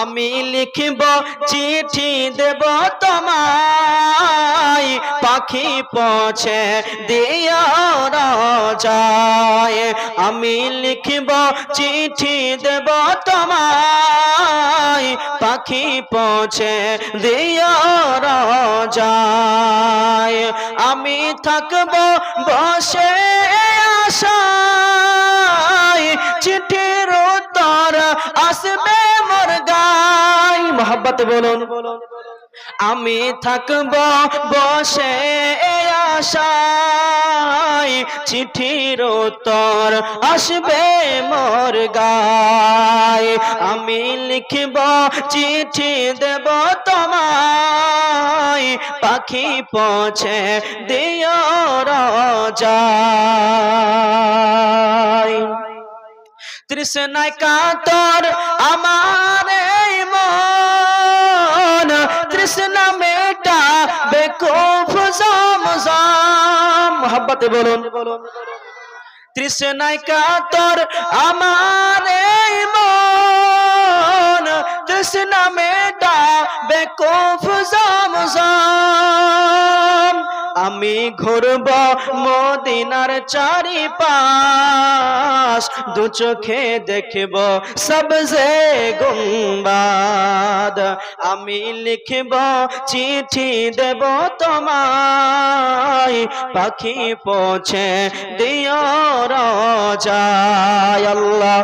আমি লিখিব চিঠি দেব তোমায়। পাখি পৌঁছে দিও রাজায়। আমি লিখব চিঠি দেব তোমায়। পাখি পৌঁছে দিও রাজায়। আমি থাকব বসে আশায়। মোহাব্বত বলুন। আমি থাকব বসে আশায়, চিঠির উত্তর আসবে মোর গায়। আমি লিখব, চিঠি দেব তোমায়, পাখি পৌঁছে দিও রাজায়। তৃষ্ণায় কাতর আমার মন মোহাব্বতে বলুন। তৃষ্ণায় কাতর আমার এই মন, তৃষ্ণা মেটা বেকুফ আমি ঘুরব মদিনার চারি পাশ দু চোখে দেখব সবজে গুম্বাদ। আমি লিখব চিঠি দেব তোমায় পাখি পৌঁছে দিও রাজা আল্লাহ।